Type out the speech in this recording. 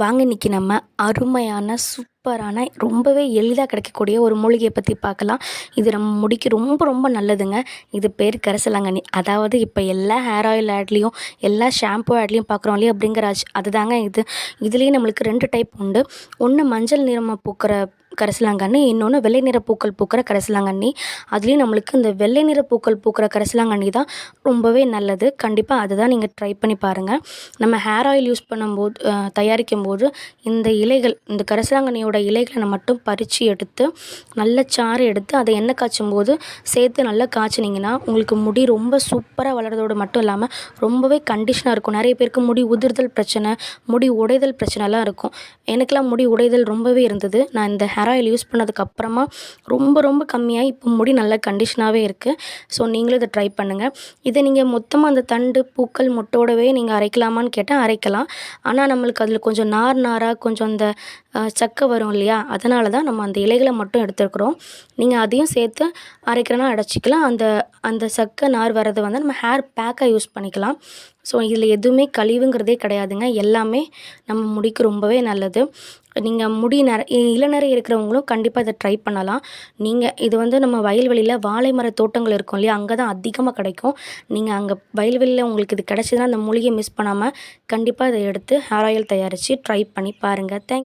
வாங்க இன்றைக்கி நம்ம அருமையான சூப்பரான ரொம்பவே எளிதாக கிடைக்கக்கூடிய ஒரு மூலிகையை பற்றி பார்க்கலாம். இது நம்ம முடிக்கு ரொம்ப ரொம்ப நல்லதுங்க. இது பேர் கரசலாங்கண்ணி. அதாவது இப்போ எல்லா ஹேர் ஆயில் ஆட்லேயும் எல்லா ஷாம்பு ஆட்லேயும் பார்க்குறோம் இல்லையா அப்படிங்கிற அதுதாங்க இது. இதுலேயே நம்மளுக்கு ரெண்டு டைப் உண்டு. ஒன்று மஞ்சள் நிறமாக பூக்கிற கரசலாங்கண்ணி இன்னொன்று வெள்ளை நிற பூக்கள் பூக்கிற கரசலாங்கண்ணி. அதுலேயும் நம்மளுக்கு இந்த வெள்ளை நிற பூக்கள் பூக்கிற கரசலாங்கண்ணி தான் ரொம்பவே நல்லது. கண்டிப்பாக அதுதான் நீங்கள் ட்ரை பண்ணி பாருங்கள் நம்ம ஹேர் ஆயில் யூஸ் பண்ணும்போது தயாரிக்கும் போது இந்த இலைகள் இந்த கரசலாங்கண்ணியோட இலைகளை மட்டும் பறித்து எடுத்து நல்ல சாறு எடுத்து அதை எண்ணெய் காய்ச்சும் போது சேர்த்து நல்லா காய்ச்சினிங்கன்னா உங்களுக்கு முடி ரொம்ப சூப்பராக வளர்றதோடு மட்டும் இல்லாமல் ரொம்பவே கண்டிஷனாக இருக்கும். நிறைய பேருக்கு முடி உதிர்தல் பிரச்சனை முடி உடைதல் பிரச்சனைலாம் இருக்கும். எனக்கெல்லாம் முடி உடைதல் ரொம்பவே இருந்தது. நான் இந்த ஹேர் ஆயில் யூஸ் பண்ணதுக்கு அப்புறமா ரொம்ப ரொம்ப கம்மியாக இப்போ முடி நல்ல கண்டிஷனாகவே இருக்குது ஸோ நீங்களும் இதை ட்ரை பண்ணுங்கள் இதை நீங்கள் மொத்தமாக அந்த தண்டு பூக்கள் மொட்டோடவே நீங்கள் அரைக்கலாமான்னு கேட்டால் அரைக்கலாம். ஆனால் நம்மளுக்கு அதில் கொஞ்சம் நார் நாராக கொஞ்சம் அந்த சக்கை வரும் இல்லையா? அதனால தான் நம்ம அந்த இலைகளை மட்டும் எடுத்துருக்குறோம். நீங்கள் அதையும் சேர்த்து அரைக்கிறனா அடைச்சிக்கலாம். அந்த அந்த சக்கை நார் வர்றது வந்து நம்ம ஹேர் பேக்காக யூஸ் பண்ணிக்கலாம். ஸோ இதில் எதுவுமே கழிவுங்கிறதே கிடையாதுங்க. எல்லாமே நம்ம முடிக்கு ரொம்பவே நல்லது. நீங்கள் முடி நிற இளநரை இருக்கிறவங்களும் கண்டிப்பாக இதை ட்ரை பண்ணலாம். நீங்கள் இது வந்து நம்ம வயல்வெளியில் வாழை மர தோட்டங்கள் இருக்கும் இல்லையா? அங்கே தான் அதிகமாக கிடைக்கும். நீங்கள் அங்கே வயல்வெளியில் உங்களுக்கு இது கிடச்சிதுன்னா அந்த மூலிகையை மிஸ் பண்ணாமல் கண்டிப்பாக இதை எடுத்து ஹேர் ஆயில் தயாரித்து ட்ரை பண்ணி பாருங்கள் தேங்க்